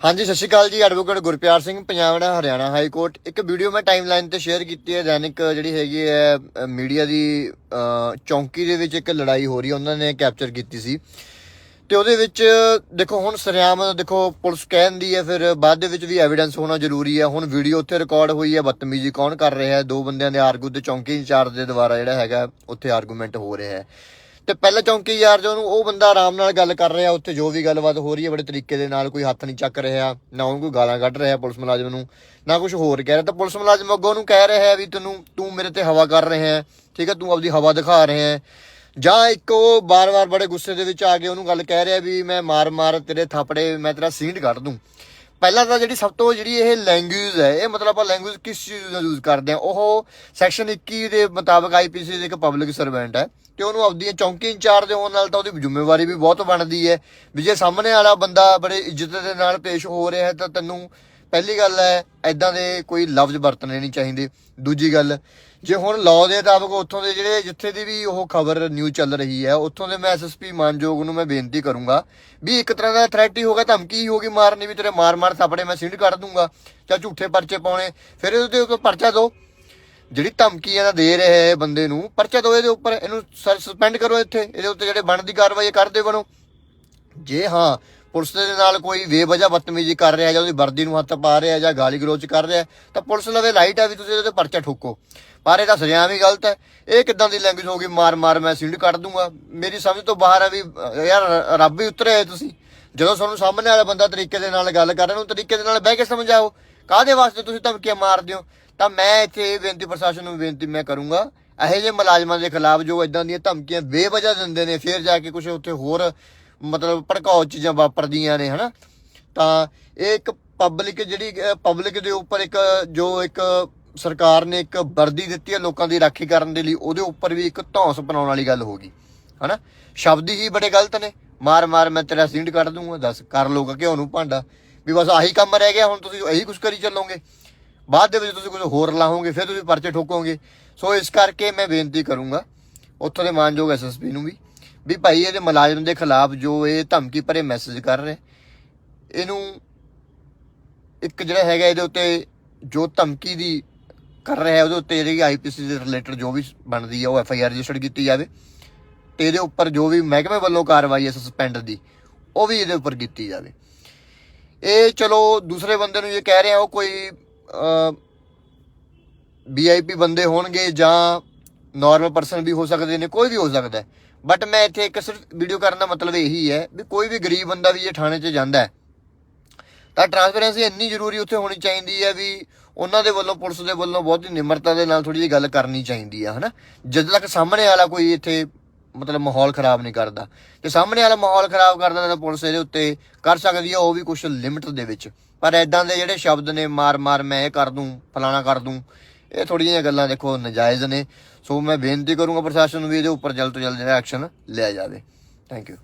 ਹਾਂਜੀ, ਸਤਿ ਸ਼੍ਰੀ ਅਕਾਲ ਜੀ ਐਡਵੋਕੇਟ ਗੁਰਪਿਆਰ ਸਿੰਘ, ਪੰਜਾਬ ਦਾ ਹਰਿਆਣਾ ਹਾਈ ਕੋਰਟ ਇੱਕ ਵੀਡੀਓ ਮੈਂ ਟਾਈਮਲਾਈਨ ਤੇ ਸ਼ੇਅਰ ਕੀਤੀ ਹੈ, ਦੈਨਿਕ ਜਿਹੜੀ ਹੈਗੀ ਹੈ ਮੀਡੀਆ ਦੀ ਚੌਂਕੀ ਦੇ ਵਿੱਚ ਇੱਕ ਲੜਾਈ ਹੋ ਰਹੀ ਹੈ, ਉਹਨਾਂ ਨੇ ਕੈਪਚਰ ਕੀਤੀ ਸੀ। ਤੇ ਉਹਦੇ ਵਿੱਚ, ਦੇਖੋ, ਹੁਣ ਸਰਿਆਮ, ਦੇਖੋ, ਪੁਲਿਸ ਕਹਿੰਦੀ ਹੈ, ਫਿਰ ਬਾਅਦ ਦੇ ਵਿੱਚ ਵੀ ਐਵੀਡੈਂਸ ਹੋਣਾ ਜ਼ਰੂਰੀ ਹੈ। ਹੁਣ ਵੀਡੀਓ ਉੱਥੇ ਰਿਕਾਰਡ ਹੋਈ ਹੈ, ਬਦਤਮੀਜ਼ੀ ਕੌਣ ਕਰ ਰਿਹਾ ਹੈ? ਦੋ ਬੰਦਿਆਂ ਦੇ ਆਰਗੂ ਤੇ ਚੌਂਕੀ ਇੰਚਾਰਜ ਦੇ ਦੁਆਰਾ ਜਿਹੜਾ ਹੈਗਾ, ਉੱਥੇ ਆਰਗੂਮੈਂਟ ਹੋ ਰਿਹਾ ਹੈ। ਤੇ ਪਹਿਲਾ ਚੌਂਕੀ ਯਾਰ ਜੋ ਨੂੰ ਉਹ ਬੰਦਾ ਆਰਾਮ ਨਾਲ ਗੱਲ ਕਰ ਰਿਹਾ, ਉੱਥੇ ਜੋ ਵੀ ਗੱਲਬਾਤ ਹੋ ਰਹੀ ਹੈ, ਬੜੇ ਤਰੀਕੇ ਦੇ ਨਾਲ ਕੋਈ ਹੱਥ ਨਹੀਂ ਚੱਕ ਰਿਹਾ, ਨਾ ਉਹਨੂੰ ਕੋਈ ਗਾਲਾਂ ਕੱਢ ਰਿਹਾ ਪੁਲਿਸ ਮੁਲਾਜ਼ਮ ਨੂੰ, ਨਾ ਕੁਝ ਹੋਰ ਕਹਿ ਰਿਹਾ। ਤਾਂ ਪੁਲਿਸ ਮੁਲਾਜ਼ਮ ਅੱਗੋਂ ਉਹਨੂੰ ਕਹਿ ਰਿਹਾ ਵੀ ਤੈਨੂੰ, ਤੂੰ ਮੇਰੇ ਤੇ ਹਵਾ ਕਰ ਰਿਹਾ ਹੈ, ਠੀਕ ਹੈ, ਤੂੰ ਆਪਦੀ ਹਵਾ ਦਿਖਾ ਰਿਹਾ ਹੈ। ਜਾਂ ਇੱਕ ਉਹ ਬਾਰ-ਬਾਰ ਬੜੇ ਗੁੱਸੇ ਦੇ ਵਿੱਚ ਆ ਕੇ ਉਹਨੂੰ ਗੱਲ ਕਹਿ ਰਿਹਾ ਵੀ ਮੈਂ ਮਾਰ-ਮਾਰ ਤੇਰੇ ਥਾਪੜੇ, ਮੈਂ ਤੇਰਾ ਸੀਂਟ ਕੱਢ ਦੂੰ। ਪਹਿਲਾਂ ਤਾਂ ਜਿਹੜੀ ਸਭ ਤੋਂ ਜਿਹੜੀ ਇਹ ਲੈਂਗੁਏਜ ਹੈ, ਇਹ ਮਤਲਬ ਆਪਾਂ ਲੈਂਗੁਏਜ ਕਿਸ ਚੀਜ਼ ਦਾ ਯੂਜ਼ ਕਰਦੇ ਆ ਉਹ ਸੈਕਸ਼ਨ 21 ਦੇ ਮੁਤਾਬਕ ਆਈਪੀਸੀ ਦੇ ਇੱਕ ਪਬਲਿਕ ਸਰਵੈਂਟ ਹੈ ਤੇ ਉਹਨੂੰ ਆਪਦੀਆਂ ਚੌਂਕੀ ਇੰਚਾਰਜ ਦੇ ਹੋਣ ਨਾਲ ਤਾਂ ਉਹਦੀ ਜ਼ਿੰਮੇਵਾਰੀ ਵੀ ਬਹੁਤ ਬਣਦੀ ਹੈ ਵੀ ਜੇ ਸਾਹਮਣੇ ਵਾਲਾ ਬੰਦਾ ਬੜੇ ਇੱਜ਼ਤ ਦੇ ਨਾਲ ਪੇਸ਼ ਹੋ ਰਿਹਾ ਹੈ ਤਾਂ ਤੈਨੂੰ ਪਹਿਲੀ ਗੱਲ ਹੈ ਐਦਾਂ ਦੇ ਕੋਈ ਲਫ਼ਜ਼ ਵਰਤਣੇ ਨਹੀਂ ਚਾਹੀਦੇ। ਦੂਜੀ ਗੱਲ, ਜੇ ਹੁਣ ਲਾਅ ਦੇ ਮੁਤਾਬਕ ਉੱਥੋਂ ਦੇ ਜਿਹੜੇ ਜਿੱਥੇ ਦੀ ਵੀ ਉਹ ਖਬਰ ਨਿਊਜ਼ ਚੱਲ ਰਹੀ ਹੈ, ਉੱਥੋਂ ਦੇ ਮੈਂ ਐਸਐਸਪੀ ਮਾਨਯੋਗ ਨੂੰ ਮੈਂ ਬੇਨਤੀ ਕਰੂੰਗਾ ਵੀ ਇੱਕ ਤਰ੍ਹਾਂ ਦਾ ਥ੍ਰੈਟ ਹੀ ਹੋਗਾ ਧਮਕੀ ਹੀ ਹੋਗੀ ਮਾਰਨੀ ਵੀ ਤੇਰੇ ਮਾਰ ਮਾਰ ਥਾਪੜੇ ਮੈਂ ਸਿੰਡ ਕੱਢ ਦੂੰਗਾ, ਜਾਂ ਝੂਠੇ ਪਰਚੇ ਪਾਉਣੇ, ਫਿਰ ਇਹਦੇ ਉੱਤੇ ਪਰਚਾ ਦਿਓ। ਜਿਹੜੀ ਧਮਕੀ ਇਹਨਾਂ ਦੇ ਰਿਹਾ ਹੈ ਬੰਦੇ ਨੂੰ, ਪਰਚਾ ਦਿਓ ਇਹਦੇ ਉੱਪਰ, ਇਹਨੂੰ ਸਸਪੈਂਡ ਕਰੋ ਇੱਥੇ, ਇਹਦੇ ਉੱਤੇ ਜਿਹੜੇ ਬਣਦੀ ਕਾਰਵਾਈ ਕਰਦੇ ਬਣੋ। ਜੇ ਹਾਂ ਪੁਲਿਸ ਦੇ ਨਾਲ ਕੋਈ ਬੇਵਜ੍ਹਾ ਬਦਤਮੀਜ਼ੀ ਕਰ ਰਿਹਾ ਜਾਂ ਉਹਦੀ ਵਰਦੀ ਨੂੰ ਹੱਥ ਪਾ ਰਿਹਾ ਜਾਂ ਗਾਲੀ ਗਲੋਚ ਕਰ ਰਿਹਾ, ਤਾਂ ਪੁਲਿਸ ਲਵੇ ਲਾਈਟ ਆ ਵੀ ਤੁਸੀਂ ਇਹਦੇ ਤੇ ਪਰਚਾ ਠੋਕੋ। ਪਰ ਇਹਦਾ ਸਜ਼ਾ ਵੀ ਗਲਤ ਹੈ। ਇਹ ਕਿਦਾਂ ਦੀ ਲੈਂਗੁਏਜ ਹੋ ਗਈ? ਮਾਰ ਮਾਰ, ਮੈਂ ਸਿੰਡ ਕੱਢ ਦੂੰਗਾ। ਮੇਰੀ ਸਮਝ ਤੋਂ ਬਾਹਰ ਆ ਵੀ, ਯਾਰ, ਰੱਬ ਹੀ ਉਤਰਿਆ ਹੈ ਤੁਸੀਂ। ਜਦੋਂ ਤੁਹਾਨੂੰ ਸਾਹਮਣੇ ਵਾਲਾ ਬੰਦਾ ਤਰੀਕੇ ਦੇ ਨਾਲ ਗੱਲ ਕਰ ਰਿਹਾ ਨੂੰ ਤਰੀਕੇ ਦੇ ਨਾਲ ਬਹਿ ਕੇ ਸਮਝਾਓ। ਕਾਹਦੇ ਵਾਸਤੇ ਤੁਸੀਂ ਧਮਕੀਆਂ ਮਾਰਦੇ ਹੋ? ਤਾਂ ਮੈਂ ਇੱਥੇ ਇਹ ਬੇਨਤੀ, ਪ੍ਰਸ਼ਾਸਨ ਨੂੰ ਬੇਨਤੀ ਮੈਂ ਕਰੂੰਗਾ, ਇਹੋ ਜਿਹੇ ਮੁਲਾਜ਼ਮਾਂ ਦੇ ਖਿਲਾਫ ਜੋ ਇਦਾਂ ਦੀਆਂ ਧਮਕੀਆਂ ਬੇਵਜ੍ਹਾ ਦਿੰਦੇ ਨੇ, ਫਿਰ ਜਾ ਕੇ ਕੁਝ ਉੱਥੇ ਹੋਰ ਮਤਲਬ ਭੜਕਾਓ ਚੀਜ਼ਾਂ ਵਾਪਰਦੀਆਂ ਨੇ, ਹਨਾ? ਤਾਂ ਇਹ ਇੱਕ ਪਬਲਿਕ ਜਿਹੜੀ ਪਬਲਿਕ ਦੇ ਉੱਪਰ ਇੱਕ, ਜੋ ਇੱਕ ਸਰਕਾਰ ਨੇ ਇੱਕ ਵਰਦੀ ਦਿੱਤੀ ਹੈ ਲੋਕਾਂ ਦੀ ਰਾਖੀ ਕਰਨ ਦੇ ਲਈ, ਉਹਦੇ ਉੱਪਰ ਵੀ ਇੱਕ ਧੌਂਸ ਬਣਾਉਣ ਵਾਲੀ ਗੱਲ ਹੋ ਗਈ, ਹਨਾ? ਸ਼ਬਦ ਹੀ ਬੜੇ ਗਲਤ ਨੇ। ਮਾਰ ਮਾਰ, ਮੈਂ ਤੇਰਾ ਸਿੰਡ ਕੱਢ ਦੂੰਗਾ, ਦੱਸ, ਕਰ ਲੋਗਾ ਘਿਓ ਨੂੰ ਭਾਂਡਾ? ਵੀ ਬਸ ਆਹੀ ਕੰਮ ਰਹਿ ਗਿਆ, ਹੁਣ ਤੁਸੀਂ ਇਹੀ ਕੁਝ ਕਰੀ ਚੱਲੋਗੇ। ਬਾਅਦ ਦੇ ਵਿੱਚ ਤੁਸੀਂ ਕੁਝ ਹੋਰ ਲਾਹੋਗੇ, ਫਿਰ ਤੁਸੀਂ ਪਰਚੇ ਠੋਕੋਗੇ। ਸੋ ਇਸ ਕਰਕੇ ਮੈਂ ਬੇਨਤੀ ਕਰੂੰਗਾ, ਉੱਥੋਂ ਦੇ ਮਾਨਯੋਗ ਐਸਐਸਪੀ ਨੂੰ ਵੀ ਵੀ ਭਾਈ ਇਹਦੇ ਮੁਲਾਜ਼ਮ ਦੇ ਖਿਲਾਫ ਜੋ ਇਹ ਧਮਕੀ ਭਰੇ ਮੈਸੇਜ ਕਰ ਰਹੇ। ਇਹਨੂੰ ਇੱਕ ਜਿਹੜਾ ਹੈਗਾ ਇਹਦੇ ਉੱਤੇ ਜੋ ਧਮਕੀ ਦੀ ਕਰ ਰਿਹਾ ਹੈ, ਉਹਦੇ ਉੱਤੇ ਜਿਹੜੀ ਆਈਪੀਸੀ ਦੇ ਰਿਲੇਟਡ ਜੋ ਵੀ ਬਣਦੀ ਹੈ, ਉਹ ਐਫ ਆਈ ਆਰ ਰਜਿਸਟਰ ਕੀਤੀ ਜਾਵੇ ਤੇ ਇਹਦੇ ਉੱਪਰ ਜੋ ਵੀ ਮਹਿਕਮੇ ਵੱਲੋਂ ਕਾਰਵਾਈ ਹੈ ਸਸਪੈਂਡ ਦੀ, ਉਹ ਵੀ ਇਹਦੇ ਉੱਪਰ ਕੀਤੀ ਜਾਵੇ। ਇਹ ਚਲੋ ਦੂਸਰੇ ਬੰਦੇ ਨੂੰ ਇਹ ਕਹਿ ਰਿਹਾ ਉਹ ਕੋਈ ਵੀਆਈਪੀ ਬੰਦੇ ਹੋਣਗੇ ਜਾਂ ਨਾਰਮਲ ਪਰਸਨ ਵੀ ਹੋ ਸਕਦੇ ਨੇ, ਕੋਈ ਵੀ ਹੋ ਸਕਦਾ ਬਟ ਮੈਂ ਇੱਥੇ ਇੱਕ ਸਿਰਫ ਵੀਡੀਓ ਕਰਨ ਦਾ ਮਤਲਬ ਇਹੀ ਹੈ ਵੀ ਕੋਈ ਵੀ ਗਰੀਬ ਬੰਦਾ ਵੀ ਜੇ ਥਾਣੇ 'ਚ ਜਾਂਦਾ ਹੈ, ਤਾਂ ਟਰਾਂਸਪੇਰੈਂਸੀ ਇੰਨੀ ਜ਼ਰੂਰੀ ਉੱਥੇ ਹੋਣੀ ਚਾਹੀਦੀ ਹੈ ਵੀ ਉਹਨਾਂ ਦੇ ਵੱਲੋਂ, ਪੁਲਿਸ ਦੇ ਵੱਲੋਂ ਬਹੁਤ ਹੀ ਨਿਮਰਤਾ ਦੇ ਨਾਲ ਥੋੜੀ ਜਿਹੀ ਗੱਲ ਕਰਨੀ ਚਾਹੀਦੀ ਹੈ ਹਨਾ? ਜਦ ਤੱਕ ਸਾਹਮਣੇ ਵਾਲਾ ਕੋਈ ਇੱਥੇ ਮਤਲਬ ਮਾਹੌਲ ਖਰਾਬ ਨਹੀਂ ਕਰਦਾ। ਤੇ ਸਾਹਮਣੇ ਵਾਲਾ ਮਾਹੌਲ ਖਰਾਬ ਕਰਦਾ ਤਾਂ ਪੁਲਿਸ ਇਹਦੇ ਉੱਤੇ ਕਰ ਸਕਦੀ ਹੈ ਉਹ ਵੀ ਕੁਝ ਲਿਮਟ ਦੇ ਵਿੱਚ। ਪਰ ਐਦਾਂ ਦੇ ਜਿਹੜੇ ਸ਼ਬਦ ਨੇ ਮਾਰ ਮਾਰ ਮੈਂ ਇਹ ਕਰ ਦੂੰ, ਫਲਾਣਾ ਕਰ ਦੂੰ ਇਹ ਥੋੜ੍ਹੀਆਂ ਜਿਹੀਆਂ ਗੱਲਾਂ ਦੇਖੋ ਨਜਾਇਜ਼ ਨੇ। ਸੋ ਮੈਂ ਬੇਨਤੀ ਕਰੂੰਗਾ ਪ੍ਰਸ਼ਾਸਨ ਨੂੰ ਵੀ ਇਹਦੇ ਉੱਪਰ ਜਲਦ ਤੋਂ ਜਲਦ ਜਿਹੜਾ ਐਕਸ਼ਨ ਲਿਆ ਜਾਵੇ। Thank you